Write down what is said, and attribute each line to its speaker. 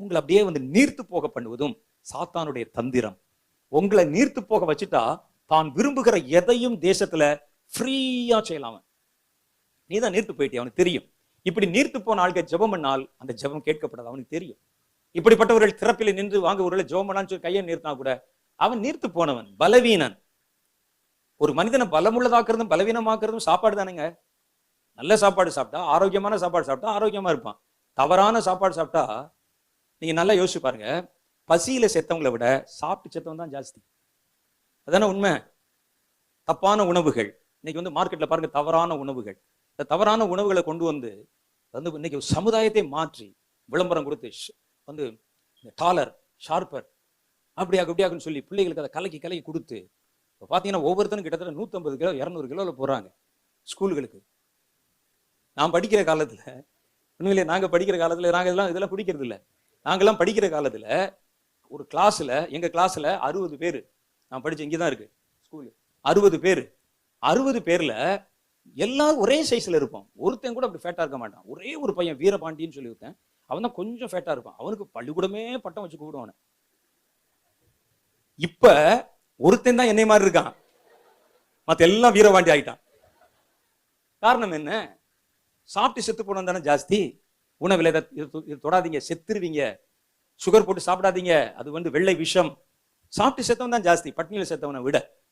Speaker 1: உங்களை அப்படியே வந்து நீர்த்து போக பண்ணுவதும் சாத்தானுடைய தந்திரம். உங்களை நீர்த்து போக வச்சுட்டா தான் விரும்புகிற எதையும் தேசத்துல ஃப்ரீயா செய்யலாம் நீ தான் நீர்த்து போயிட்டே அவனுக்கு தெரியும். இப்படி நீர்த்து போன ஆள்கள் ஜெபம் பண்ணால் அந்த ஜபம் கேட்கப்படாது அவனுக்கு தெரியும். இப்படிப்பட்டவர்கள் திறப்பில் நின்று வாங்க ஒருவேளை ஜெபம் பண்ணான்னு சொல்லி கையை நிறுத்தினா கூட அவன் நீர்த்து போனவன் பலவீனன். ஒரு மனிதனை பலமுள்ளதாக்குறதும் பலவீனமாக்குறதும் சாப்பாடு தானேங்க? நல்ல சாப்பாடு சாப்பிட்டா ஆரோக்கியமான சாப்பாடு சாப்பிட்டா ஆரோக்கியமா இருப்பான். தவறான சாப்பாடு சாப்பிட்டா நீங்க நல்லா யோசிச்சு பாருங்க. பசியில செத்தவங்களை விட சாப்பிட்டு செத்தவங்க தான் ஜாஸ்தி. அதானே உண்மை? தப்பான உணவுகள். இன்னைக்கு வந்து மார்க்கெட்ல பாருங்க தவறான உணவுகள். இந்த தவறான உணவுகளை கொண்டு வந்து வந்து இன்னைக்கு சமுதாயத்தை மாற்றி விளம்பரம் கொடுத்து வந்து டாலர் ஷார்ப்பர் அப்படியாக இப்படியாகுன்னு சொல்லி பிள்ளைகளுக்கு அதை கலக்கி கலக்கி கொடுத்து இப்போ பார்த்தீங்கன்னா ஒவ்வொருத்தரும் கிட்டத்தட்ட நூற்றம்பது கிலோ இரநூறு கிலோவில் போகிறாங்க ஸ்கூலுகளுக்கு. நான் படிக்கிற காலத்துல உண்மையிலே நாங்க படிக்கிற காலத்துல நாங்க இதெல்லாம் இதெல்லாம் பிடிக்கிறது இல்ல நாங்கெல்லாம் படிக்கிற காலத்துல ஒரு கிளாஸ்ல எங்க கிளாஸ்ல அறுபது பேர். நான் படித்து இங்கே தான் இருக்கு ஸ்கூலு அறுபது பேர். அறுபது பேர்ல எல்லாம் ஒரே சைஸ்ல இருப்போம் ஒருத்தன் கூட அப்படி ஃபேட்டா இருக்க மாட்டான். ஒரே ஒரு பையன் வீரபாண்டின்னு சொல்லி ஒருத்தன் அவன் தான் கொஞ்சம் ஃபேட்டா இருப்பான். அவனுக்கு பள்ளிக்கூடமே பட்டம் வச்சு கூப்பிடுவான் இப்ப ஒருத்தன் தான் என்னை மாதிரி இருக்கான். மத்த எல்லாம் வீரபாண்டி ஆயிட்டான். காரணம் என்ன? சாப்பிட்டு செத்து போனது தானே ஜாஸ்தி. உணவில் இதை தொடாதீங்க. செத்துருவீங்க. சுகர் போட்டு சாப்பிடாதீங்க. அது வந்து வெள்ளை விஷம். சாப்பிட்டு செத்தவன் தான் ஜாஸ்தி. பட்னியில் செத்தவனை விட.